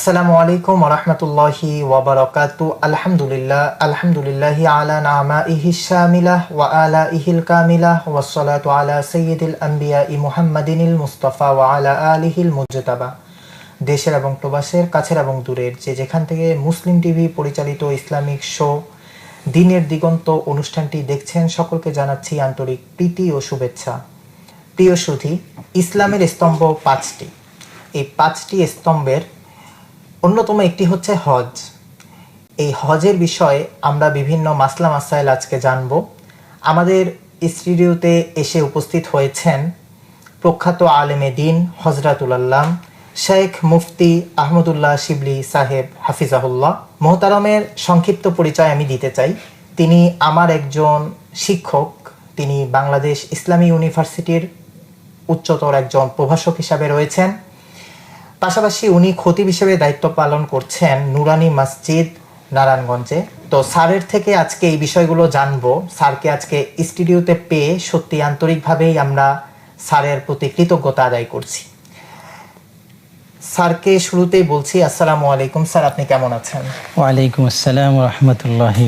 আসসালামু আলাইকুম ওরহমতুল্লাহি ওয়াবারাকাতু আলহামদুলিল্লাহ, আলহামদুলিল্লাহি আলা নামাইহি শামিলাহ ওয়া আলা ইহিল কামিলাহ ওয়াসসালাতু আলা সাইয়্যিদিল আম্বিয়া ই মুহাম্মাদিনিল মুস্তাফা ওয়া আলা আলিহিল মুজতাবা। দেশের এবং প্রবাসের, কাছের এবং দূরের যে যেখান থেকে মুসলিম টিভি পরিচালিত ইসলামিক শো, দিনের দিগন্ত অনুষ্ঠানটি দেখছেন সকলকে জানাচ্ছি আন্তরিক প্রীতি ও শুভেচ্ছা। প্রিয় সুধী, ইসলামের স্তম্ভ পাঁচটি। এই পাঁচটি স্তম্ভের অন্যতম একটি হচ্ছে হজ। এই হজের বিষয়ে আমরা বিভিন্ন মাসলা মাসাইল আজকে জানব। আমাদের স্টুডিওতে এসে উপস্থিত হয়েছেন প্রখ্যাত আলেমে দিন হজরাতুল আল্লাম, শেখ মুফতি আহমদুল্লাহ শিবলি সাহেব হাফিজাহুল্লাহ। মোহতারমের সংক্ষিপ্ত পরিচয় আমি দিতে চাই। তিনি আমার একজন শিক্ষক। তিনি বাংলাদেশ ইসলামী ইউনিভার্সিটির উচ্চতর একজন প্রভাষক হিসাবে রয়েছেন। পাশাপাশি উনি খতিব হিসেবে দায়িত্ব পালন করছেন নুরানি মসজিদ নারায়ণগঞ্জে। তো স্যারের থেকে আজকে এই বিষয়গুলো জানব। স্যারকে আজকে স্টুডিওতে পেয়ে সত্যি আন্তরিকভাবেই আমরা স্যারের প্রতি কৃতজ্ঞতা আদায় করছি। স্যারকে শুরুতেই বলছি, আসসালামু আলাইকুম স্যার, আপনি কেমন আছেন? ওয়ালাইকুম আসসালাম রহমতুল্লাহি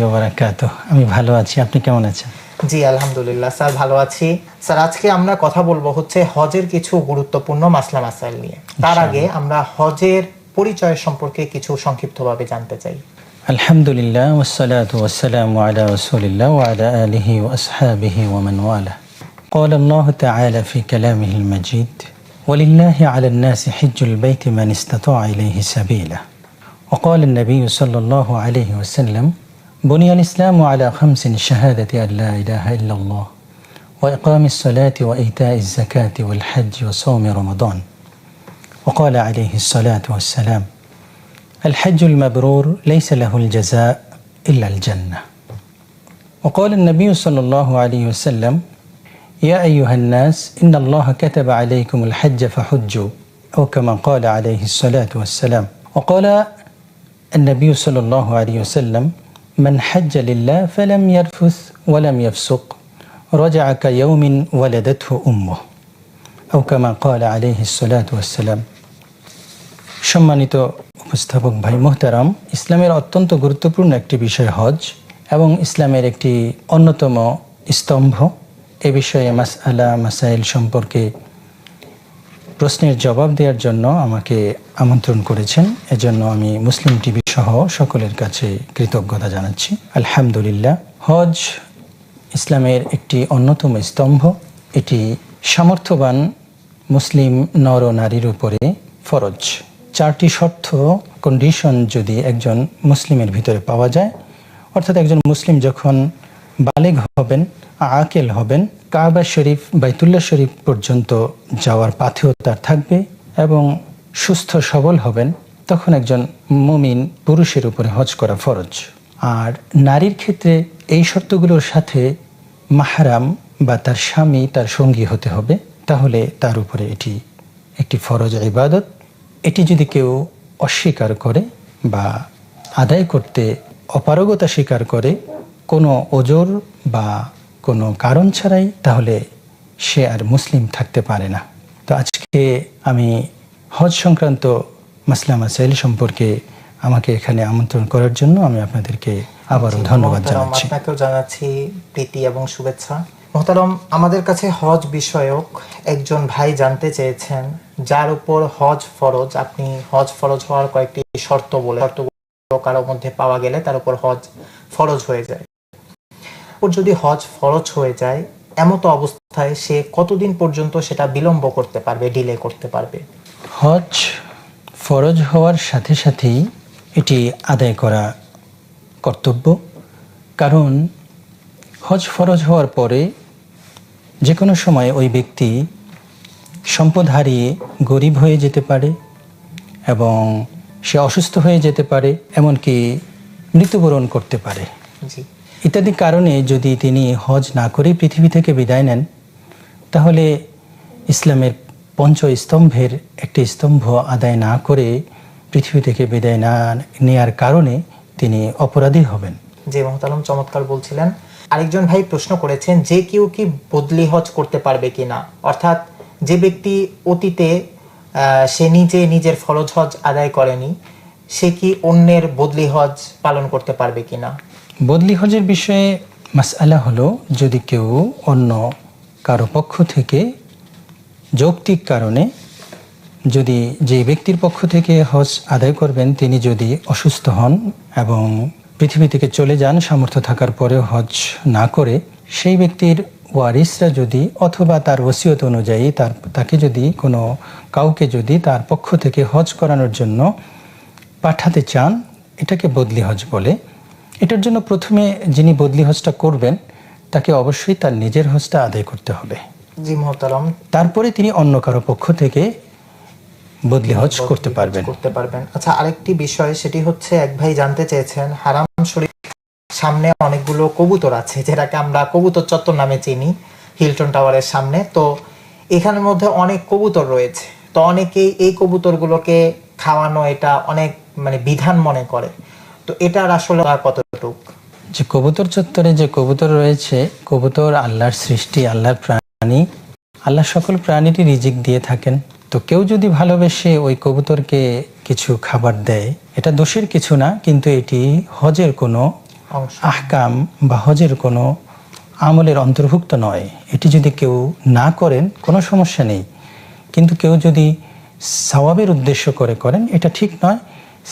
আমি ভালো আছি, আপনি কেমন আছেন? জি আলহামদুলিল্লাহ স্যার ভালো আছি স্যার আজকে আমরা কথা বলবো হচ্ছে হজের কিছু গুরুত্বপূর্ণ মাসলা মাসাইল নিয়ে তার আগে আমরা হজের পরিচয় সম্পর্কে কিছু সংক্ষিপ্তভাবে জানতে চাই আলহামদুলিল্লাহ والصلاة والسلام على رسول الله وعلى آله وأصحابه ومن والاه قال الله تعالى في كلامه المجيد ولله على الناس حج البيت من استطاع إليه سبيلا وقال النبي صلى الله عليه وسلم بني الإسلام على خمس شهادة أن لا إله إلا الله وإقام الصلاة وإيتاء الزكاة والحج وصوم رمضان. وقال عليه الصلاة والسلام الحج المبرور ليس له الجزاء إلا الجنة. وقال النبي صلى الله عليه وسلم يا أيها الناس إن الله كتب عليكم الحج فحجوا أو كما قال عليه الصلاة والسلام. وقال النبي صلى الله عليه وسلم من حج لله فلم يرفث ولم يفسق رجع كيوم ولدته أمه أو كما قال عليه الصلاة والسلام সম্মানিত উপস্থাপক ভাই মোহতারাম ইসলামের অত্যন্ত গুরুত্বপূর্ণ একটি বিষয় হজ এবং ইসলামের একটি অন্যতম স্তম্ভ এ বিষয়ে মাস আলা মাসাইল সম্পর্কে প্রশ্নের জবাব দেওয়ার জন্য আমাকে আমন্ত্রণ করেছেন। এজন্য আমি মুসলিম টিভি সহ সকলের কাছে কৃতজ্ঞতা জানাচ্ছি। আলহামদুলিল্লাহ। হজ ইসলামের একটি অন্যতম স্তম্ভ। এটি সামর্থ্যবান মুসলিম নর নারীর উপরে ফরজ। চারটি শর্ত কন্ডিশন যদি একজন মুসলিমের ভিতরে পাওয়া যায়, অর্থাৎ একজন মুসলিম যখন বালেগ হবেন আকেল হবেন। কাবা শরীফ, বাইতুল্লাহ শরীফ পর্যন্ত যাওয়ার পাথেও তার থাকবে এবং সুস্থ সবল হবেন তখন একজন মমিন পুরুষের উপরে হজ করা ফরজ। আর নারীর ক্ষেত্রে এই শর্তগুলোর সাথে মাহারাম বা তার স্বামী, তার সঙ্গী হতে হবে, তাহলে তার উপরে এটি একটি ফরজ ইবাদত। এটি যদি কেউ অস্বীকার করে বা আদায় করতে অপারগতা স্বীকার করে, কোনো ওজোর বা কোনো কারণ ছাড়াই তাহলে সে আর মুসলিম থাকতে পারে না। তো আজকে আমি হজ সংক্রান্ত মাসলা মাসাইল সম্পর্কে আমাকে এখানে আমন্ত্রণ করার জন্য আমি আপনাদেরকে আবারও ধন্যবাদ জানাচ্ছি। আপনাকেও জানাচ্ছি প্রীতি এবং শুভেচ্ছা। মোহতারম আমাদের কাছে হজ বিষয়ক একজন ভাই জানতে চেয়েছেন যার উপর হজ ফরজ আপনি হজ ফরজ হওয়ার কয়েকটি শর্ত বলে শর্তগুলো কারও মধ্যে পাওয়া গেলে তার উপর হজ ফরজ হয়ে যায়। ওর যদি হজ ফরজ হয়ে যায় এমতো অবস্থায় সে কতদিন পর্যন্ত সেটা বিলম্ব করতে পারবে ডিলে করতে পারবে? হজ ফরজ হওয়ার সাথে সাথেই এটি আদায় করা কর্তব্য। কারণ হজ ফরজ হওয়ার পরে যে কোনো সময় ওই ব্যক্তি সম্পদ হারিয়ে গরিব হয়ে যেতে পারে এবং সে অসুস্থ হয়ে যেতে পারে এমনকি মৃত্যুবরণ করতে পারে। জি। ইত্যাদি কারণে যদি তিনি হজ না করে পৃথিবী থেকে বিদায় নেন, তাহলে ইসলামের পঞ্চ স্তম্ভের একটি স্তম্ভ আদায় না করে পৃথিবী থেকে বিদায় না নেয়ার কারণে তিনি অপরাধী হবেন। যে মহতালম চমৎকার বলছিলেন। আরেকজন ভাই প্রশ্ন করেছেন, যে কেউ কি বদলি হজ করতে পারবে কিনা? অর্থাৎ যে ব্যক্তি অতীতে সে নিজে নিজের ফরজ হজ আদায় করেনি, সে কি অন্যের বদলি হজ পালন করতে পারবে কিনা? বদলি হজের বিষয়ে মাসআলা হলো যদি কেউ অন্য কারও পক্ষ থেকে যৌক্তিক কারণে যদি যে ব্যক্তির পক্ষ থেকে হজ আদায় করবেন, তিনি যদি অসুস্থ হন এবং পৃথিবী থেকে চলে যান, সামর্থ্য থাকার পরেও হজ না করে, সেই ব্যক্তির ওয়ারিসরা যদি অথবা তার ওসিয়ত অনুযায়ী তার, তাকে যদি কোনো কাউকে যদি তার পক্ষ থেকে হজ করানোর জন্য পাঠাতে চান, এটাকে বদলি হজ বলে। এটার জন্য প্রথমে যিনি বদলি হজটা করবেন তাকে অবশ্যই তার নিজের হজটা আদায় করতে হবে। জি মোহতারম। তারপরে তিনি অন্য কারও পক্ষ থেকে বদলি হজ করতে পারবেন। করতে পারবেন। আচ্ছা আরেকটি বিষয় সেটি হচ্ছে এক ভাই জানতে চেয়েছেন হারাম শরীফ সামনে অনেকগুলো কবুতর আছে যেটাকে আমরা কবুতর চত্বর নামে চিনি হিলটন টাওয়ারের সামনে। তো এখানের মধ্যে অনেক কবুতর রয়েছে। তো অনেকেই এই কবুতরগুলোকে খাওয়ানো এটা অনেক মানে বিধান মনে করে। তো এটার আসলে কতটুক যে কবুতর চত্বরে যে কবুতর রয়েছে কবুতর আল্লাহর সৃষ্টি আল্লাহর প্রাণী আল্লাহ সকল প্রাণীরই রিজিক দিয়ে থাকেন। তো কেউ যদি ভালোবেসে ওই কবুতরকে কিছু খাবার দেয় এটা দোষের কিছু না কিন্তু এটি হজের কোনো আহকাম বা হজের কোনো আমলের অন্তর্ভুক্ত নয়। এটি যদি কেউ না করেন কোনো সমস্যা নেই। কিন্তু কেউ যদি সওয়াবের উদ্দেশ্য করে করেন এটা ঠিক নয়।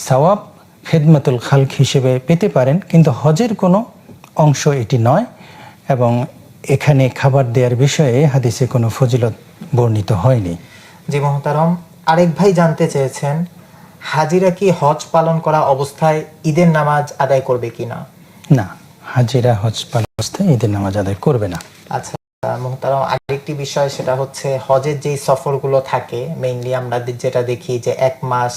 সওয়াব খেদমাতুল খালক হিসেবে পেতে পারেন কিন্তু হজের কোনো অংশ এটি নয় এবং এখানে খাবার দেওয়ার বিষয়ে হাদিসে কোনো ফজিলত বর্ণিত হয়নি। জি মহতারম আরেক ভাই জানতে চেয়েছেন হাজিরা কি হজ পালন করা অবস্থায় ঈদের নামাজ আদায় করবে কিনা? না না হাজিরা হজ পালন অবস্থায় ঈদের নামাজ আদায় করবে না। আচ্ছা মোহতারম আরেকটি বিষয় সেটা হচ্ছে হজের যেই সফরগুলো থাকে মেইনলি আমরা যেটা দেখি যে এক মাস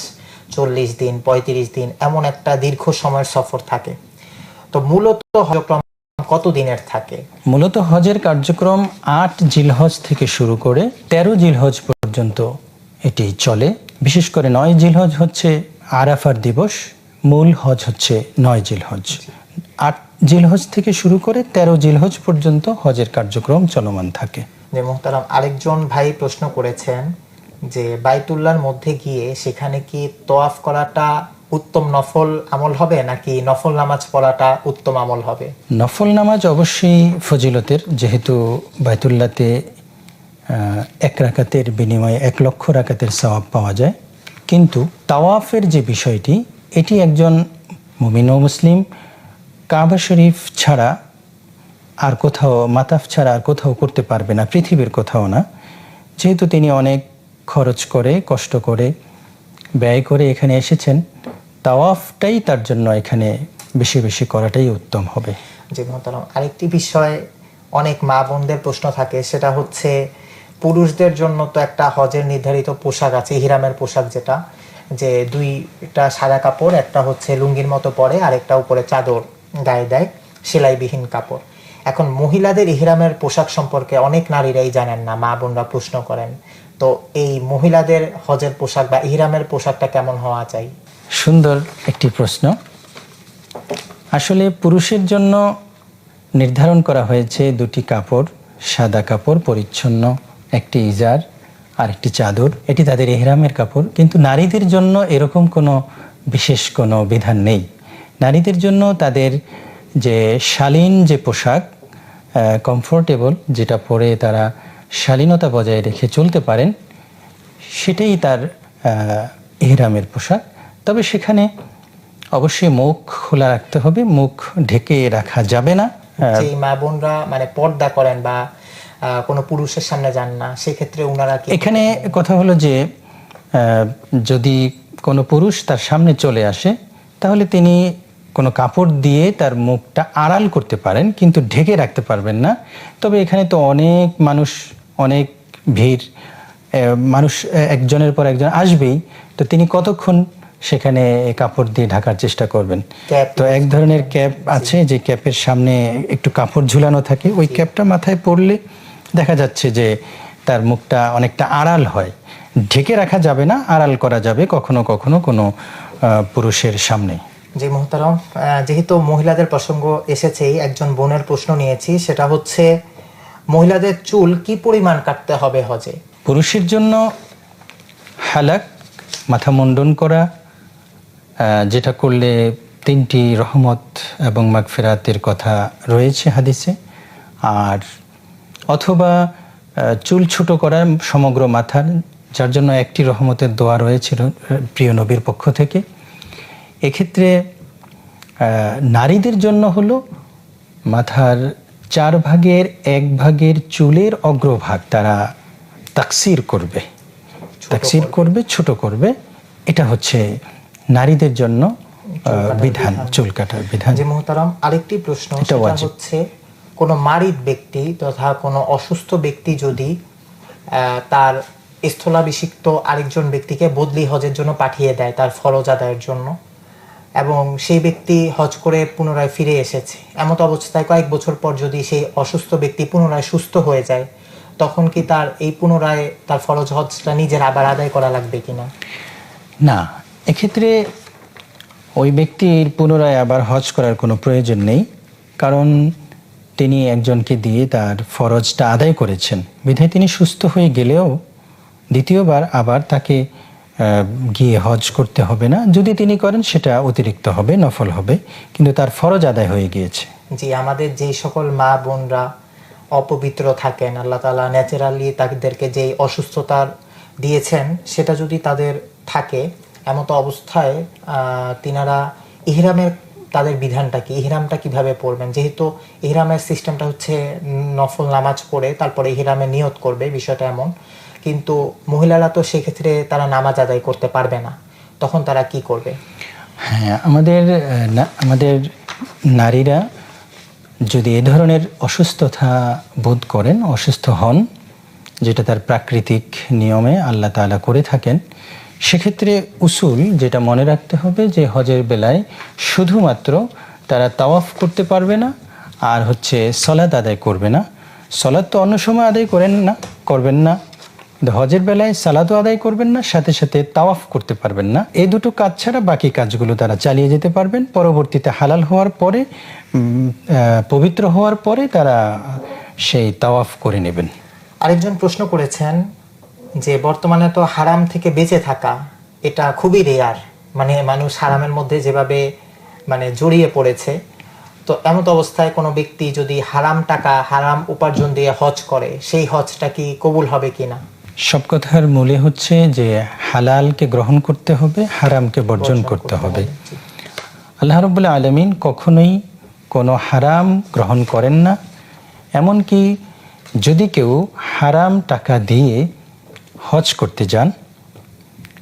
চল্লিশ দিন পঁয়ত্রিশ দিন এমন একটা দীর্ঘ সময়ের সফর থাকে। তো মূলত হজক্রম কত দিনের থাকে? মূলত হজের কার্যক্রম আট জিলহজ থেকে শুরু করে তেরো জিলহজ পর্যন্ত এটি চলে। বিশেষ করে নয় জিলহজ হচ্ছে আরাফার দিবস মূল হজ হচ্ছে নয় জিলহজ। আট জিলহজ থেকে শুরু করে তেরো জিলহজ পর্যন্ত হজের কার্যক্রম চলমান থাকে। যে মোহতারাম আরেকজন ভাই প্রশ্ন করেছেন যে বাইতুল্লার মধ্যে গিয়ে সেখানে কি তোয়াফ করাটা উত্তম নফল আমল হবে, নাকি নফল নামাজ পড়াটা উত্তম আমল হবে? নফল নামাজ অবশ্যই ফজিলতের, যেহেতু বাইতুল্লাতে এক রাকাতের বিনিময়ে এক লক্ষ রাকাতের সওয়াব পাওয়া যায়। কিন্তু তাওয়াফের যে বিষয়টি, এটি একজন মুমিন ও মুসলিম, কাবা শরীফ ছাড়া আর কোথাও, মাতাফ ছাড়া আর কোথাও করতে পারবে না, পৃথিবীর কোথাও না। যেহেতু তিনি অনেক খরচ করে, কষ্ট করে, ব্যয় করে এখানে এসেছেন, তাওয়াফটাই তার জন্য এখানে বেশি বেশি করাটাই উত্তম হবে। মোহতারাম, আরেকটি বিষয় অনেক মা বোনদের প্রশ্ন থাকে, সেটা হচ্ছে পুরুষদের জন্য তো একটা হজের নির্ধারিত পোশাক আছে হিরামের পোশাক যেটা, যে দুইটা সাদা কাপড়, একটা হচ্ছে লুঙ্গির মতো পরে, আর একটা উপরে চাদর গায়ে দেয়, সেলাইবিহীন কাপড়। এখন মহিলাদের ইহরামের পোশাক সম্পর্কে অনেক নারীরাই জানেন না, মা বোনরা প্রশ্ন করেন তো এই মহিলাদের হজের পোশাক বা ইহরামের পোশাকটা কেমন হওয়া চাই? সুন্দর একটি প্রশ্ন। আসলে পুরুষের জন্য নির্ধারণ করা হয়েছে দুটি কাপড়, সাদা কাপড়, পরিচ্ছন্ন, একটি ইজার আর একটি চাদর। এটি তাদের এহরামের কাপড়, কিন্তু নারীদের জন্য এরকম কোনো বিশেষ কোনো বিধান নেই। নারীদের জন্য তাদের যে শালীন যে পোশাক কমফোর্টেবল যেটা পরে তারা শালীনতা বজায় রেখে চলতে পারেন সেটাই তার আহ, ইহরামের পোশাক। তবে সেখানে অবশ্যই মুখ খোলা রাখতে হবে মুখ ঢেকে রাখা যাবে না। যে মা বোনরা মানে পর্দা করেন বা কোনো পুরুষের সামনে যান না সেক্ষেত্রে ওনারা এখানে কথা হলো যে যদি কোনো পুরুষ তার সামনে চলে আসে তাহলে তিনি কোনো কাপড় দিয়ে তার মুখটা আড়াল করতে পারেন কিন্তু ঢেকে রাখতে পারবেন না। তবে এখানে তো অনেক মানুষ অনেক ভিড় মানুষ একজনের পর একজন আসবেই তো তিনি কতক্ষণ সেখানে কাপড় দিয়ে ঢাকার চেষ্টা করবেন? তো এক ধরনের ক্যাপ আছে যে ক্যাপের সামনে একটু কাপড় ঝুলানো থাকে ওই ক্যাপটা মাথায় পড়লে দেখা যাচ্ছে যে তার মুখটা অনেকটা আড়াল হয়। ঢেকে রাখা যাবে না আড়াল করা যাবে কখনো কখনো কোনো পুরুষের সামনে। যে মোহতারম যেহেতু মহিলাদের প্রসঙ্গ এসেছেই একজন বোনের প্রশ্ন নিয়েছি সেটা হচ্ছে মহিলাদের চুল কি পরিমাণ কাটতে হবে হজে? পুরুষের জন্য হালাক, মাথা মুন্ডন করা যেটা করলে তিনটি রহমত এবং মাগফেরাতের কথা রয়েছে হাদিসে। আর অথবা চুল ছোট করা সমগ্র মাথার, যার জন্য একটি রহমতের দোয়া রয়েছিল প্রিয় নবীর পক্ষ থেকে। এক্ষেত্রে নারীদের জন্য হলো মাথার চার ভাগের এক ভাগের চুলের অগ্রভাগ তারা তাকসির করবে। তাকসির করবে। ছোট করবে। এটা হচ্ছে নারীদের জন্য বিধান চুল কাটার বিধান। যে মোহতারাম আরেকটি প্রশ্ন সেটা হচ্ছে কোনো মারিদ ব্যক্তি তথা কোনো অসুস্থ ব্যক্তি যদি আহ, তার স্থলাভিষিক্ত আরেকজন ব্যক্তিকে বদলি হজের জন্য পাঠিয়ে দেয় তার ফরজ আদায়ের জন্য? এবং সেই ব্যক্তি হজ করে পুনরায় ফিরে এসেছে। এমত অবস্থায় কয়েক বছর পর যদি সেই অসুস্থ ব্যক্তি পুনরায় সুস্থ হয়ে যায়, তখন কি তার এই পুনরায় তার ফরজ হজটা নিজের আবার আদায় করা লাগবে কিনা? না, এক্ষেত্রে ওই ব্যক্তির পুনরায় আবার হজ করার কোনো প্রয়োজন নেই, কারণ তিনি একজনকে দিয়ে তার ফরজটা আদায় করেছেন। বিধায় তিনি সুস্থ হয়ে গেলেও দ্বিতীয়বার আবার তাকে গিয়ে হজ করতে হবে না। যদি তিনি করেন, সেটা অতিরিক্ত হবে, নফল হবে, কিন্তু তার ফরজ আদায় হয়ে গিয়েছে। জি, আমাদের যেই সকল মা বোনরা অপবিত্র থাকেন, আল্লাহ তালা ন্যাচারালি তাদেরকে যেই অসুস্থতার দিয়েছেন, সেটা যদি তাদের থাকে, এমতো অবস্থায় তিনারা ইহরামের তাদের বিধানটা কি? ইহরামটা কীভাবে পড়বেন? যেহেতু ইহরামের সিস্টেমটা হচ্ছে নফল নামাজ পড়ে, তারপরে ইহরামে নিয়ত করবে, বিষয়টা এমন। কিন্তু মহিলারা তো সেক্ষেত্রে তারা নামাজ আদায় করতে পারবে না। তখন তারা কি করবে? হ্যাঁ আমাদের আমাদের নারীরা যদি এ ধরনের অসুস্থতা বোধ করেন, অসুস্থ হন, যেটা তার প্রাকৃতিক নিয়মে আল্লাহ তাআলা করে থাকেন, সেক্ষেত্রে উসুল যেটা মনে রাখতে হবে যে হজের বেলায় শুধুমাত্র তারা তাওয়াফ করতে পারবে না, আর হচ্ছে সলাদ আদায় করবে না। সলাদ তো অন্য সময় আদায় করেন না, করবেন না। হজের বেলায় সালাদও আদায় করবেন না, সাথে সাথে তাওয়াফ করতে পারবেন না। এই দুটো কাজ ছাড়া বাকি কাজগুলো তারা চালিয়ে যেতে পারবেন। পরবর্তীতে হালাল হওয়ার পরে পবিত্র হওয়ার পরে তারা সেই তাওয়াফ করে নেবেন। আরেকজন প্রশ্ন করেছেন যে, বর্তমানে তো হারাম থেকে বেঁচে থাকা, এটা খুবই রেয়ার মানে মানুষ হারামের মধ্যে যেভাবে মানে জড়িয়ে পড়েছে, তো এমত অবস্থায় কোনো ব্যক্তি যদি হারাম টাকা, হারাম উপার্জন দিয়ে হজ করে, সেই হজটা কি কবুল হবে কিনা? সব কথার মূলে হচ্ছে যে হালালকে গ্রহণ করতে হবে হারামকে বর্জন করতে হবে। আল্লাহ রবুল্লা আলমিন কখনোই কোনো হারাম গ্রহণ করেন না। এমনকি যদি কেউ হারাম টাকা দিয়ে হজ করতে যান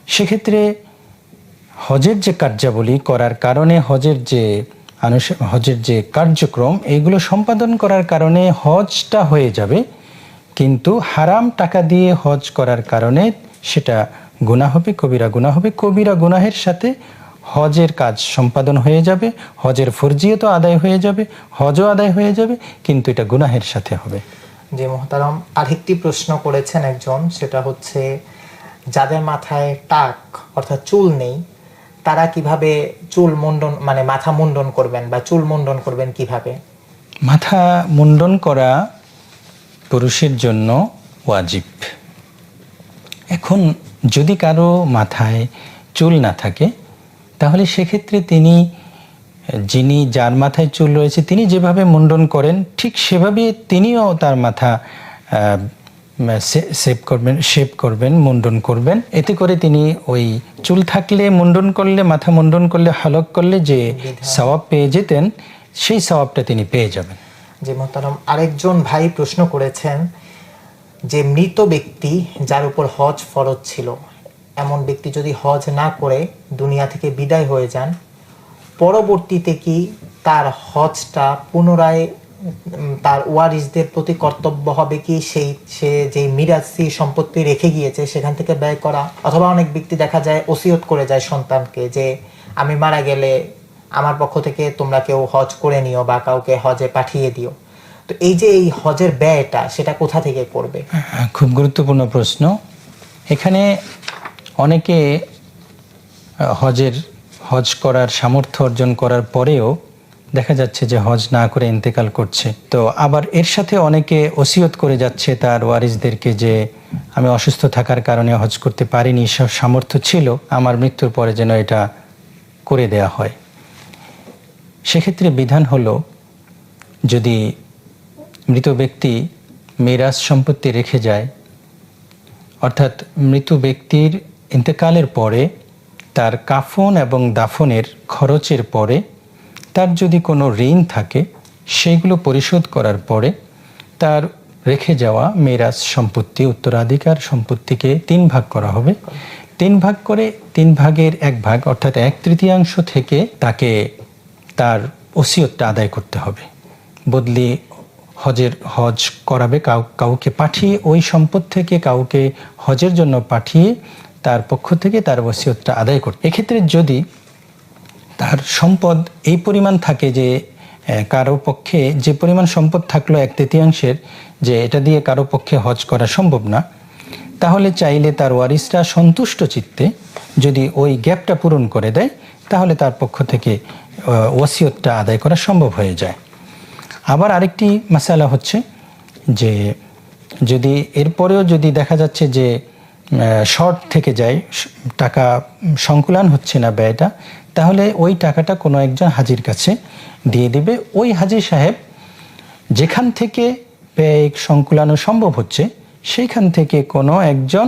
সেক্ষেত্রে হজের যে কার্যাবলী করার কারণে হজের যে আনুষ- হজের যে কার্যক্রম এইগুলো সম্পাদন করার কারণে হজটা হয়ে যাবে। কিন্তু হারাম টাকা দিয়ে হজ করার কারণে সেটা গুনাহ হবে কবিরা গুনাহ হবে। কবিরা গুনাহের সাথে হজের কাজ সম্পাদন হয়ে যাবে হজের ফরজিয়ত আদায় হয়ে যাবে হজও আদায় হয়ে যাবে কিন্তু এটা গুনাহের সাথে হবে। যে মোহতারাম আরেকটি প্রশ্ন করেছেন একজন সেটা হচ্ছে যাদের মাথায় টাক অর্থাৎ চুল নেই তারা কীভাবে চুল মুন্ডন মানে মাথা মুন্ডন করবেন বা চুল মুন্ডন করবেন কীভাবে? মাথা মুন্ডন করা পুরুষের জন্য ওয়াজিব। এখন যদি কারও মাথায় চুল না থাকে, তাহলে সেক্ষেত্রে তিনি, যিনি যার মাথায় চুল রয়েছে, তিনি যেভাবে মুন্ডন করেন, ঠিক সেভাবে তিনিও তার মাথা সেভ করবেন, শেপ করবেন, মুন্ডন করবেন। এতে করে তিনি ওই চুল থাকলে মুন্ডন করলে, মাথা মুন্ডন করলে, হালক করলে যে সওয়াব পেয়ে যেতেন, সেই সওয়াবটা তিনি পেয়ে যাবেন। যে মোহতারাম আরেকজন ভাই প্রশ্ন করেছেন যে মৃত ব্যক্তি যার উপর হজ ফরজ ছিল, এমন ব্যক্তি যদি হজ না করে দুনিয়া থেকে বিদায় হয়ে যান, পরবর্তীতে কি তার হজটা পুনরায় তার ওয়ারিসদের প্রতি কর্তব্য হবে কি সেই, সে যে মিরাসি সম্পত্তি রেখে গিয়েছে সেখান থেকে ব্যয় করা? অথবা অনেক ব্যক্তি দেখা যায় ওসিয়ত করে যায় সন্তানকে যে আমি মারা গেলে আমার পক্ষ থেকে তোমরা কেউ হজ করে নিও বা কাউকে হজে পাঠিয়ে দিও। তো এই যে এই হজের ব্যয়টা, সেটা কোথা থেকে করবে? খুব গুরুত্বপূর্ণ প্রশ্ন। এখানে অনেকে হজের, হজ করার সামর্থ্য অর্জন করার পরেও দেখা যাচ্ছে যে হজ না করে ইন্তেকাল করছে। তো আবার এর সাথে অনেকে ওসিয়ত করে যাচ্ছে তার ওয়ারিসদেরকে যে আমি অসুস্থ থাকার কারণে হজ করতে পারিনি সব সামর্থ্য ছিল, আমার মৃত্যুর পরে যেন এটা করে দেয়া হয়। সেক্ষেত্রে বিধান হল, যদি মৃত ব্যক্তি মিরাজ সম্পত্তি রেখে যায়, অর্থাৎ মৃত ব্যক্তির ইন্তেকালের পরে তার কাফন এবং দাফনের খরচের পরে তার যদি কোনো ঋণ থাকে, সেগুলো পরিশোধ করার পরে তার রেখে যাওয়া মেরাজ সম্পত্তি, উত্তরাধিকার সম্পত্তিকে তিন ভাগ করা হবে। তিন ভাগ করে তিন ভাগের এক ভাগ, অর্থাৎ এক তৃতীয়াংশ থেকে তাকে তার ওসিয়তটা আদায় করতে হবে। বদলি হজের, হজ করাবে কাউ, কাউকে পাঠিয়ে ওই সম্পদ থেকে কাউকে হজের জন্য পাঠিয়ে তার পক্ষ থেকে তার ওসিয়তটা আদায় করতে। এক্ষেত্রে যদি তার সম্পদ এই পরিমাণ থাকে যে কারও পক্ষে যে পরিমাণ সম্পদ থাকল এক তৃতীয়াংশের, যে এটা দিয়ে কারও পক্ষে হজ করা সম্ভব না, তাহলে চাইলে তার ওয়ারিসরা সন্তুষ্ট চিত্তে যদি ওই গ্যাপটা পূরণ করে দেয়, তাহলে তার পক্ষ থেকে ওসিয়তটা আদায় করা সম্ভব হয়ে যায়। আবার আরেকটি মশালা হচ্ছে যে যদি এরপরেও যদি দেখা যাচ্ছে যে শর্ট থেকে যায়, টাকা সংকুলান হচ্ছে না ব্যয়টা, তাহলে ওই টাকাটা কোনো একজন হাজির কাছে দিয়ে দিবে। ওই হাজির সাহেব যেখান থেকে ব্যয় সংকুলানো সম্ভব হচ্ছে, সেইখান থেকে কোনো একজন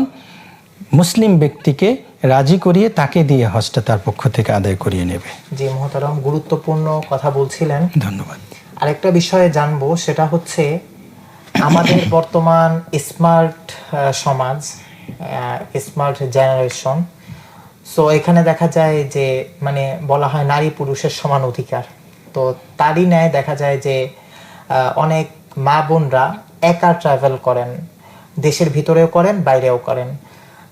মুসলিম ব্যক্তিকে রাজি করিয়ে তাকে দিয়ে হজটা তার পক্ষ থেকে আদায় করিয়ে নেবে। যে মহতারাম গুরুত্বপূর্ণ কথা বলছিলেন। ধন্যবাদ। আরেকটা বিষয়ে জানব সেটা হচ্ছে আমাদের বর্তমান স্মার্ট সমাজ স্মার্ট জেনারেশন। সো এখানে দেখা যায় যে মানে বলা হয় নারী পুরুষের সমান অধিকার। তো তারই ন্যায় দেখা যায় যে অনেক মা বোনরা একা ট্রাভেল করেন দেশের ভিতরেও করেন বাইরেও করেন।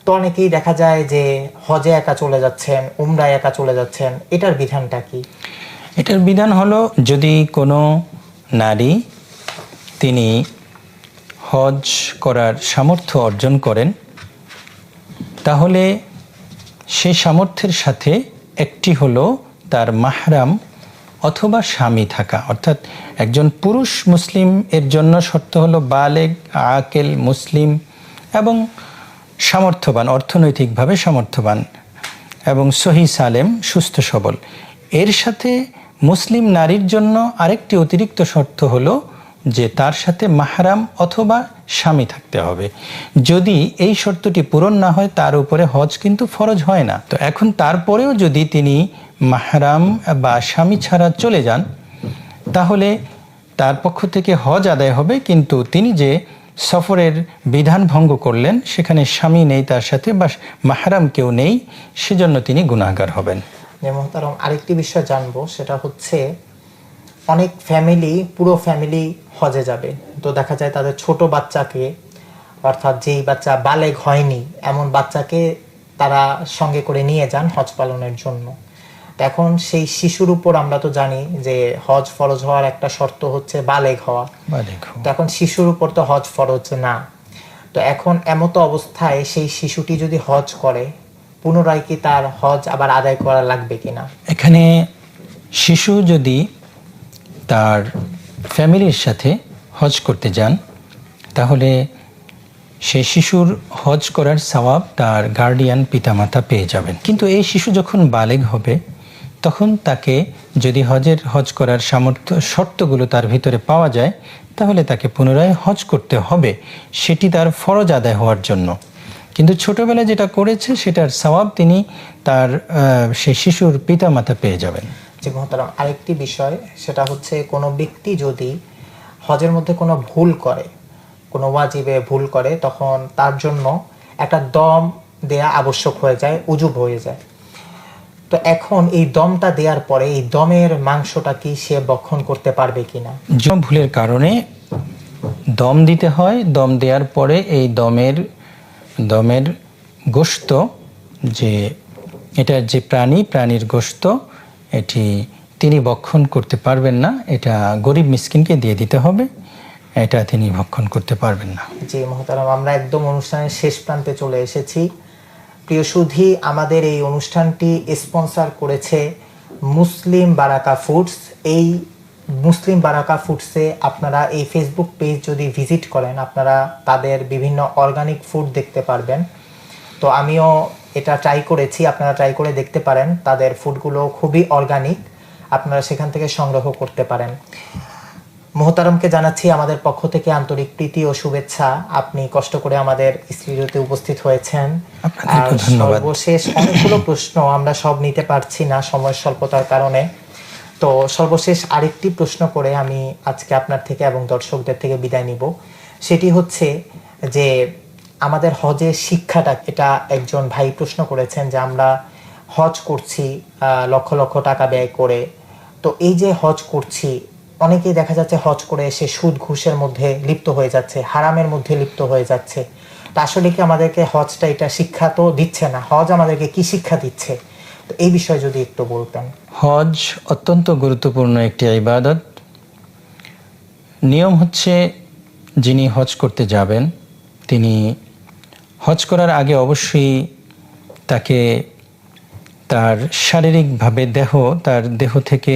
তো অনেকেই দেখা যায় যে হজে একা চলে যাচ্ছেন, উমরায় একা চলে যাচ্ছেন, এটার বিধানটা কি? এটার বিধান হলো যদি কোনো নারী তিনি হজ করার সামর্থ্য অর্জন করেন, তাহলে সেই সামর্থ্যের সাথে একটি হলো তার মাহরাম অথবা স্বামী থাকা। অর্থাৎ একজন পুরুষ মুসলিম এর জন্য শর্ত হলো বালেগ, আকেল, মুসলিম এবং সামর্থ্যবান, অর্থনৈতিকভাবে সামর্থ্যবান এবং সহি সালেম, সুস্থ সবল। এর সাথে মুসলিম নারীর জন্য আরেকটি অতিরিক্ত শর্ত হলো যে তার সাথে মাহারাম অথবা স্বামী থাকতে হবে। যদি এই শর্তটি পূরণ না হয়, তার উপরে হজ কিন্তু ফরজ হয় না। তো এখন তারপরেও যদি তিনি মাহারাম বা স্বামী ছাড়া চলে যান, তাহলে তার পক্ষ থেকে হজ আদায় হবে, কিন্তু তিনি যে সফরের বিধান ভঙ্গ করলেন। সেখানে স্বামী নেই তার সাথে, বা মাহারাম কেউ নেই, সেজন্য তিনি গুণাগার হবেন। মোহতারম, আরেকটি বিষয় জানব, সেটা হচ্ছে অনেক ফ্যামিলি পুরো ফ্যামিলি হজে যাবে। তো দেখা যায় তাদের ছোট বাচ্চাকে, অর্থাৎ যেই বাচ্চা বালেগ হয়নি, এমন বাচ্চাকে তারা সঙ্গে করে নিয়ে যান হজ পালনের জন্য। এখন সেই শিশুর উপর আমরা তো জানি যে হজ ফরজ হওয়ার একটা শর্ত হচ্ছে বালেগ হওয়া। তো এখন শিশুর উপর তো হজ ফরজ না। তো এখন এমতো অবস্থায় সেই শিশুটি যদি হজ করে পুনরায় কি তার হজ আবার আদায় করা লাগবে কিনা? এখানে শিশু যদি তার ফ্যামিলির সাথে হজ করতে যান তাহলে সেই শিশুর হজ করার সওয়াব তার গার্ডিয়ান পিতামাতা পেয়ে যাবেন। কিন্তু এই শিশু যখন বালেগ হবে তখন তাকে যদি হজের, হজ করার সামর্থ্য শর্তগুলো তার ভিতরে পাওয়া যায়, তাহলে তাকে পুনরায় হজ করতে হবে। সেটি তার ফরজ আদায় হওয়ার জন্য। কিন্তু ছোটবেলায় যেটা করেছে, সেটার সওয়াব তিনি তার সেই শিশুর পিতামাতা পেয়ে যাবেন। যে মহতারাম, আরেকটি বিষয়, সেটা হচ্ছে কোনো ব্যক্তি যদি হজের মধ্যে কোনো ভুল করে, কোনো ওয়াজিবে ভুল করে, তখন তার জন্য একটা দম দেয়া আবশ্যক হয়ে যায়, উজুব হয়ে যায়। তো এখন এই দমটা দেওয়ার পরে এই দমের মাংসটা কি সে বক্ষণ করতে পারবে কিনা? যে ভুলের কারণে দম দিতে হয় দম দেওয়ার পরে এই দমের দমের গোস্ত যে এটা যে প্রাণী প্রাণীর গোস্ত এটি তিনি ভক্ষণ করতে পারবেন না এটা গরিব মিসকিনকে দিয়ে দিতে হবে এটা তিনি ভক্ষণ করতে পারবেন না। জি মহতারাম আমরা একদম অনুষ্ঠানের শেষ প্রান্তে চলে এসেছি। প্রিয় সুধী, আমাদের এই অনুষ্ঠানটি স্পন্সর করেছে মুসলিম বারাকা ফুডস। এই মুসলিম বারাকা ফুডসে আপনারা এই ফেসবুক পেজ যদি ভিজিট করেন, আপনারা তাদের বিভিন্ন অর্গানিক ফুড দেখতে পারবেন। তো আমিও এটা ট্রাই করেছি, আপনারা ট্রাই করে দেখতে পারেন। তাদের ফুডগুলো খুবই অর্গানিক, আপনারা সেখান থেকে সংগ্রহ করতে পারেন। মোহতারমকে জানাচ্ছি আমাদের পক্ষ থেকে আন্তরিক প্রীতি ও শুভেচ্ছা। আপনি কষ্ট করে আমাদের স্টুডিওতে উপস্থিত হয়েছেন। আর সর্বশেষ অনেকগুলো প্রশ্ন আমরা সব নিতে পারছি না সময় স্বল্পতার কারণে। তো সর্বশেষ আরেকটি প্রশ্ন করে আমি আজকে আপনার থেকে এবং দর্শকদের থেকে বিদায় নিব। সেটি হচ্ছে যে আমাদের হজের শিক্ষাটা এটা একজন ভাই প্রশ্ন করেছেন যে আমরা হজ করছি আহ, লক্ষ লক্ষ টাকা ব্যয় করে। তো এই যে হজ করছি অনেকেই দেখা যাচ্ছে হজ করে এসে সুদ ঘুষের মধ্যে লিপ্ত হয়ে যাচ্ছে, হারামের মধ্যে লিপ্ত হয়ে যাচ্ছে। তা আসলে কি আমাদেরকে হজটা এটা শিক্ষা তো দিচ্ছে না? হজ আমাদেরকে কি শিক্ষা দিচ্ছে? তো এই বিষয়ে যদি একটু বলতেন। হজ অত্যন্ত গুরুত্বপূর্ণ একটি ইবাদত। নিয়ম হচ্ছে যিনি হজ করতে যাবেন, তিনি হজ করার আগে অবশ্যই তাকে তার শারীরিকভাবে দেহ, তার দেহ থেকে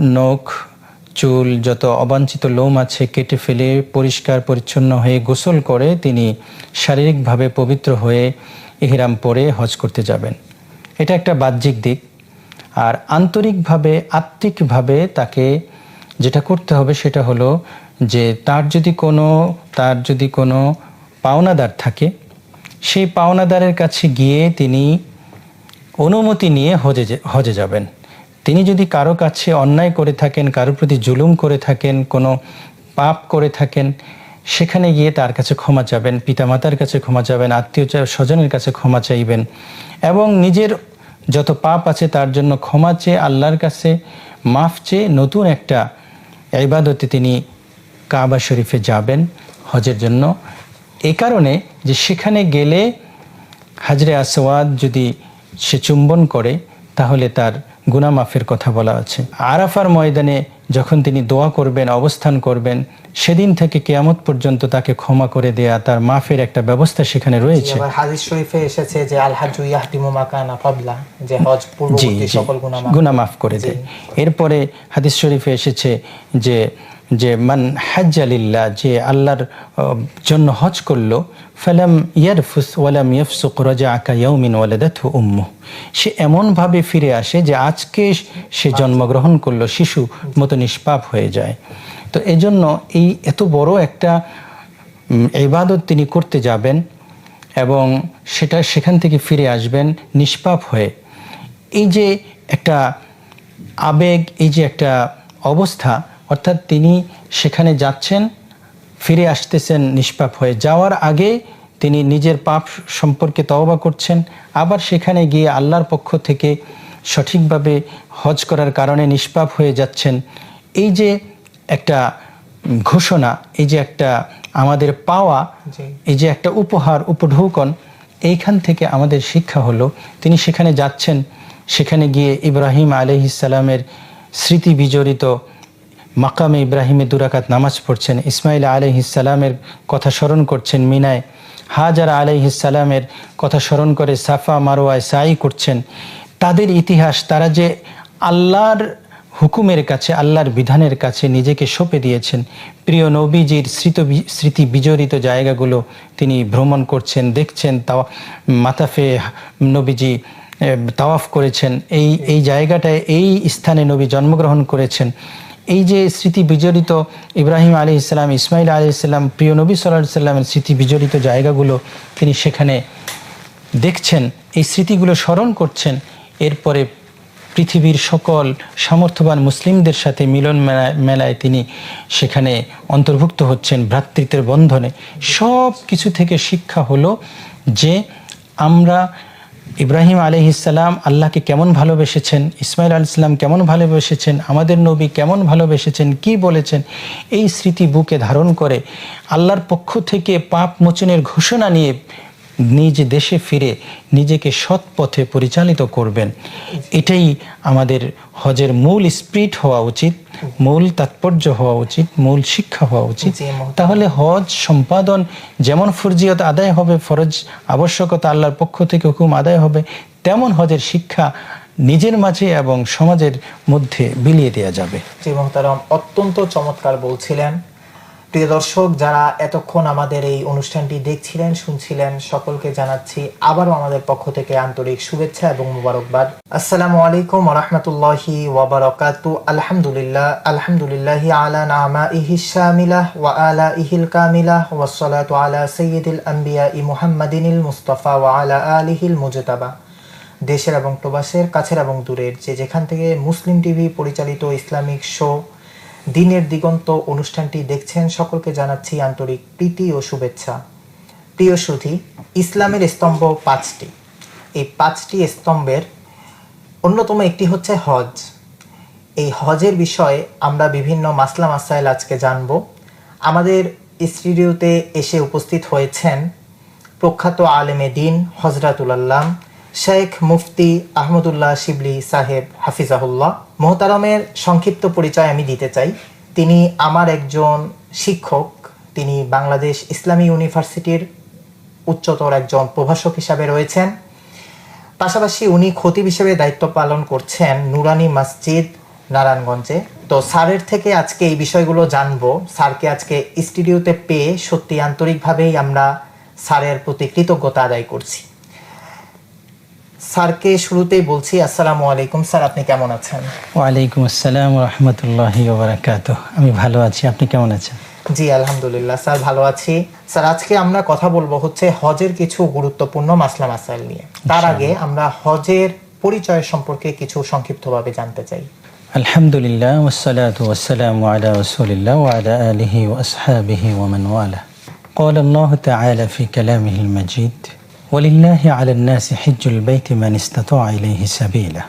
নখ, চুল, যত অবাঞ্ছিত লোম আছে কেটে ফেলে পরিষ্কার পরিচ্ছন্ন হয়ে গোসল করে তিনি শারীরিকভাবে পবিত্র হয়ে ইহরাম পরে হজ করতে যাবেন। এটা একটা বাহ্যিক দিক। আর আন্তরিকভাবে, আত্মিকভাবে তাকে যেটা করতে হবে সেটা হলো যে তার যদি কোনো, তার যদি কোনো পাওনাদার থাকে, সেই পাওনাদারের কাছে গিয়ে তিনি অনুমতি নিয়ে হজে হজে যাবেন। তিনি যদি কারও কাছে অন্যায় করে থাকেন, কারোর প্রতি জুলুম করে থাকেন, কোনো পাপ করে থাকেন, সেখানে গিয়ে তার কাছে ক্ষমা চাবেন, পিতামাতার কাছে ক্ষমা চাবেন, আত্মীয় স্বজনের কাছে ক্ষমা চাইবেন এবং নিজের যত পাপ আছে তার জন্য ক্ষমা চেয়ে আল্লাহর কাছে মাফ চেয়ে নতুন একটা ইবাদতে তিনি কাবা শরীফে যাবেন হজের জন্য। এ কারণে যে সেখানে গেলে হাজরে আসওয়াদ যদি সে চুম্বন করে, তাহলে তার গুনাহ মাফের কথা বলা আছে। আরাফার ময়দানে যখন তিনি দোয়া করবেন অবস্থান করবেন সেদিন থেকে কেয়ামত পর্যন্ত তাকে ক্ষমা করে দেয়া তার মাফের একটা ব্যবস্থা সেখানে রয়েছে। গুনা হাদিস শরীফে এসেছে যে আল হাজু ইয়াহদিমু মাকানা ক্বাবলা যে হজ পূর্ববর্তী সকল গুনাহ মাফ করে দেয়। এরপরে হাদিস শরীফে এসেছে যে যে মান হাজ্জালিল্লাহ যে আল্লাহর জন্য হজ করল, ফালাম ইয়ারফুস ওয়ালাম ইয়াফসুক রাজাআকা ইয়াউমিন ওয়ালাদাতহু উম্মু সে এমনভাবে ফিরে আসে যে আজকে সে জন্মগ্রহণ করল, শিশু মতো নিষ্পাপ হয়ে যায়। তো এজন্য এই এত বড় একটা ইবাদত তিনি করতে যাবেন এবং সেটা সেখান থেকে ফিরে আসবেন নিষ্পাপ হয়ে। এই যে একটা আবেগ, এই যে একটা অবস্থা অর্থাৎ তিনি সেখানে যাচ্ছেন ফিরে আসতেছেন নিষ্পাপ হয়ে। যাওয়ার আগে তিনি নিজের পাপ সম্পর্কে তওবা করছেন আবার সেখানে গিয়ে আল্লাহর পক্ষ থেকে সঠিকভাবে হজ করার কারণে নিষ্পাপ হয়ে যাচ্ছেন। এই যে একটা ঘোষণা এই যে একটা আমাদের পাওয়া এই যে একটা উপহার উপঢৌকন এইখান থেকে আমাদের শিক্ষা হলো তিনি সেখানে যাচ্ছেন সেখানে গিয়ে ইব্রাহিম আলহিসাল্লামের স্মৃতি বিজড়িত মাকামে ইব্রাহিমে দুরাকাত নামাজ পড়ছেন। ইসমাইল আলহিসাল্লামের কথা স্মরণ করছেন মিনায়। হাজার আলহিসাল্লামের কথা স্মরণ করে সাফা মারোয়ায় সাই করছেন। তাদের ইতিহাস, তারা যে আল্লাহর হুকুমের কাছে, আল্লাহর বিধানের কাছে নিজেকে সঁপে দিয়েছেন। প্রিয় নবীজির স্মৃত স্মৃতি বিজড়িত জায়গাগুলো তিনি ভ্রমণ করছেন, দেখছেন তাও মাতাফে নবীজি তাওয়াফ করেছেন। এই এই জায়গাটায়, এই স্থানে নবী জন্মগ্রহণ করেছেন। এই যে স্মৃতি বিজড়িত ইব্রাহিম আলী ইসলাম ইসমাইল আলী ইসলাম প্রিয় নবী সাল্লাহ সাল্লামের স্মৃতি বিজড়িত জায়গাগুলো তিনি সেখানে দেখছেন, এই স্মৃতিগুলো স্মরণ করছেন। এরপরে পৃথিবীর সকল সামর্থ্যবান মুসলিমদের সাথে মিলন মেলায় মেলায় তিনি সেখানে অন্তর্ভুক্ত হচ্ছেন ভ্রাতৃত্বের বন্ধনে। সব কিছু থেকে শিক্ষা হলো যে আমরা ইব্রাহিম আলি ইসালাম আল্লাহকে কেমন ভালোবেসেছেন? ইসমাইল আল ইসলাম কেমন ভালোবেসেছেন? আমাদের নবী কেমন ভালোবেসেছেন? কি বলেছেন? এই স্মৃতি বুকে ধারণ করে আল্লাহর পক্ষ থেকে পাপ মোচনের ঘোষণা নিয়ে নিজ দেশে ফিরে নিজেকে সৎ পথে পরিচালিত করবেন। এটাই আমাদের হজের মূল স্পিরিট হওয়া উচিত মূল তাৎপর্য হওয়া উচিত মূল শিক্ষা হওয়া উচিত। তাহলে হজ সম্পাদন যেমন ফরজিয়ত আদায় হবে ফরজ আবশ্যকতা আল্লাহর পক্ষ থেকে হুকুম আদায় হবে তেমন হজের শিক্ষা নিজের মাঝে এবং সমাজের মধ্যে বিলিয়ে দেওয়া যাবে। জি মোহতারাম অত্যন্ত চমৎকার বলছিলেন। প্রিয় দর্শক, যারা এতক্ষণ আমাদের এই অনুষ্ঠানটি দেখছিলেন, শুনছিলেন, সকলকে জানাচ্ছি আবারও আমাদের পক্ষ থেকে আন্তরিক শুভেচ্ছা এবং মুবারকবাদ। আসসালামু আলাইকুম রহমতুল্লাহি ওয়াবারাকাতু আলহামদুলিল্লাহ আলহামদুলিল্লাহ আলা নামা ইহিসামিলাহ ওয়া আলা ইহিল কামিলাহ ওয়াসসালাতু আলা সাইয়্যিদিল আম্বিয়া ই মুহাম্মাদিনিল মুস্তাফা ওয়া আলা আলিহিল মুজতাবা। দেশের এবং প্রবাসের, কাছের এবং দূরের যে যেখান থেকে মুসলিম টিভি পরিচালিত ইসলামিক শো দিনের দিগন্ত অনুষ্ঠানটি দেখছেন সকলকে জানাচ্ছি আন্তরিক প্রীতি ও শুভেচ্ছা। প্রিয় সুধী ইসলামের স্তম্ভ পাঁচটি। এই পাঁচটি স্তম্ভের অন্যতম একটি হচ্ছে হজ। এই হজের বিষয়ে আমরা বিভিন্ন মাসলা মাসাইল আজকে জানব। আমাদের স্টুডিওতে এসে উপস্থিত হয়েছেন প্রখ্যাত আলেমে দিন হজরাতুল আল্লাম, শেখ মুফতি আহমদুল্লাহ শিবলি সাহেব হাফিজাহুল্লাহ। মোহতারমের সংক্ষিপ্ত পরিচয় আমি দিতে চাই। তিনি আমার একজন শিক্ষক, তিনি বাংলাদেশ ইসলামী ইউনিভার্সিটির উচ্চতর একজন প্রভাষক হিসাবে রয়েছেন। পাশাপাশি উনি খতিব হিসেবে দায়িত্ব পালন করছেন নুরানি মসজিদ, নারায়ণগঞ্জে। তো স্যারের থেকে আজকে এই বিষয়গুলো জানব। স্যারকে আজকে স্টুডিওতে পেয়ে সত্যি আন্তরিকভাবেই আমরা স্যারের প্রতি কৃতজ্ঞতা আদায় করছি। স্যারকে শুরুতেই বলছি আসসালামু আলাইকুম স্যার আপনি কেমন আছেন ওয়ালাইকুম আসসালাম রহমতুল্লাহি ওবরাকাত আমি ভালো আছি আপনি কেমন আছেন জি আলহামদুলিল্লাহ স্যার ভালো আছি স্যার আজকে আমরা কথা বলবো হচ্ছে হজের কিছু গুরুত্বপূর্ণ মাসলা মাসাইল নিয়ে তার আগে আমরা হজের পরিচয় সম্পর্কে কিছু সংক্ষিপ্তভাবে জানতে চাই আলহামদুলিল্লাহ والصلاة والسلام على رسول الله وعلى آله وأصحابه ومن والاه قال الله تعالى في كلامه المجيد ولله على الناس حج البيت من استطاع إليه سبيلا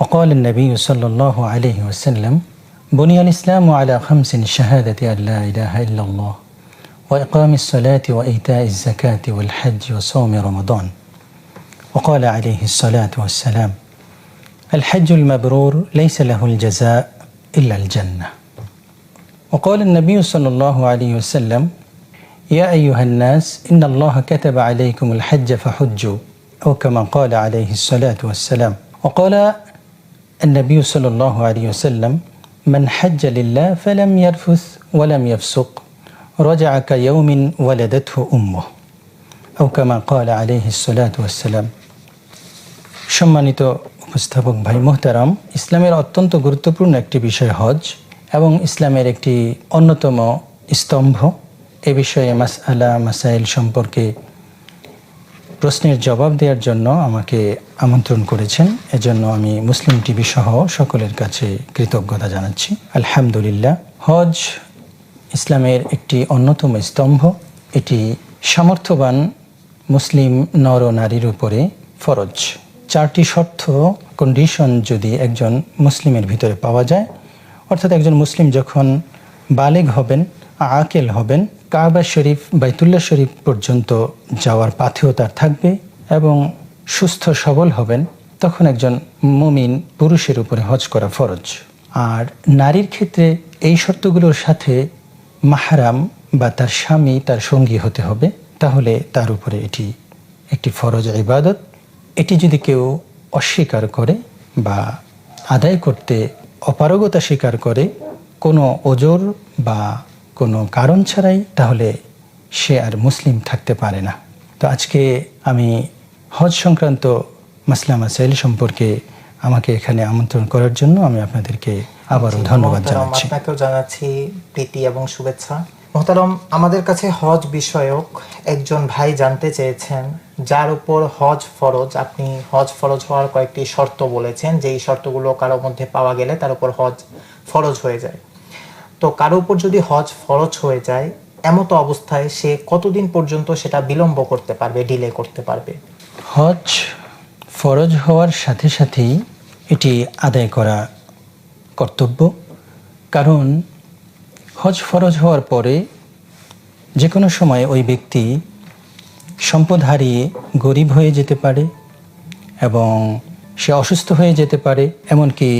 وقال النبي صلى الله عليه وسلم بني الإسلام على خمس شهادة أن لا إله إلا الله وإقام الصلاة وإيتاء الزكاة والحج وصوم رمضان. وقال عليه الصلاة والسلام الحج المبرور ليس له الجزاء إلا الجنة. وقال النبي صلى الله عليه وسلم يا أيها الناس إن الله كتب عليكم الحج فحجوا أو كما قال عليه الصلاة والسلام وقال النبي صلى الله عليه وسلم من حج لله فلم يرفث ولم يفسق رجع كيوم ولدته أمه أو كما قال عليه الصلاة والسلام সম্মানিত উপস্থাপক ভাই মোহতারাম ইসলামের অত্যন্ত গুরুত্বপূর্ণ একটি বিষয় হজ এবং ইসলামের একটি অন্যতম স্তম্ভ এ বিষয়ে মাস আলা মাসাইল সম্পর্কে প্রশ্নের জবাব দেওয়ার জন্য আমাকে আমন্ত্রণ করেছেন। এজন্য আমি মুসলিম টিভি সহ সকলের কাছে কৃতজ্ঞতা জানাচ্ছি। আলহামদুলিল্লাহ। হজ ইসলামের একটি অন্যতম স্তম্ভ। এটি সামর্থ্যবান মুসলিম নর নারীর উপরে ফরজ। চারটি শর্ত কন্ডিশন যদি একজন মুসলিমের ভিতরে পাওয়া যায়, অর্থাৎ একজন মুসলিম যখন বালেগ হবেন, আকেল হবেন কাবা শরীফ, বাইতুল্লাহ শরীফ পর্যন্ত যাওয়ার পাথেও তার থাকবে এবং সুস্থ সবল হবেন তখন একজন মুমিন পুরুষের উপরে হজ করা ফরজ। আর নারীর ক্ষেত্রে এই শর্তগুলোর সাথে মাহারাম বা তার স্বামী, তার সঙ্গী হতে হবে, তাহলে তার উপরে এটি একটি ফরজ ইবাদত। এটি যদি কেউ অস্বীকার করে বা আদায় করতে অপারগতা স্বীকার করে, কোনো ওজোর বা কোনো কারণ ছাড়াই তাহলে সে আর মুসলিম থাকতে পারে না। তো আজকে আমি হজ সংক্রান্ত মাসলা মাসাইল সম্পর্কে আমাকে এখানে আমন্ত্রণ করার জন্য আমি আপনাদেরকে আবারও ধন্যবাদ জানাচ্ছি। আপনাকেও জানাচ্ছি প্রীতি এবং শুভেচ্ছা। মোহতারম আমাদের কাছে হজ বিষয়ক একজন ভাই জানতে চেয়েছেন যার উপর হজ ফরজ আপনি হজ ফরজ হওয়ার কয়েকটি শর্ত বলেছেন যে এই শর্তগুলো কারোর মধ্যে পাওয়া গেলে তার উপর হজ ফরজ হয়ে যায়। তো কারও উপর যদি হজ ফরজ হয়ে যায় এমত অবস্থায় সে কতদিন পর্যন্ত সেটা বিলম্ব করতে পারবে ডিলে করতে পারবে? হজ ফরজ হওয়ার সাথে সাথেই এটি আদায় করা কর্তব্য। কারণ হজ ফরজ হওয়ার পরে যে কোনো সময় ওই ব্যক্তি সম্পদ হারিয়ে গরিব হয়ে যেতে পারে এবং সে অসুস্থ হয়ে যেতে পারে এমনকি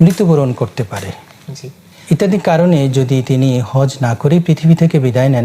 মৃত্যুবরণ করতে পারে। জি। ইত্যাদি কারণে যদি তিনি হজ না করে পৃথিবী থেকে বিদায় নেন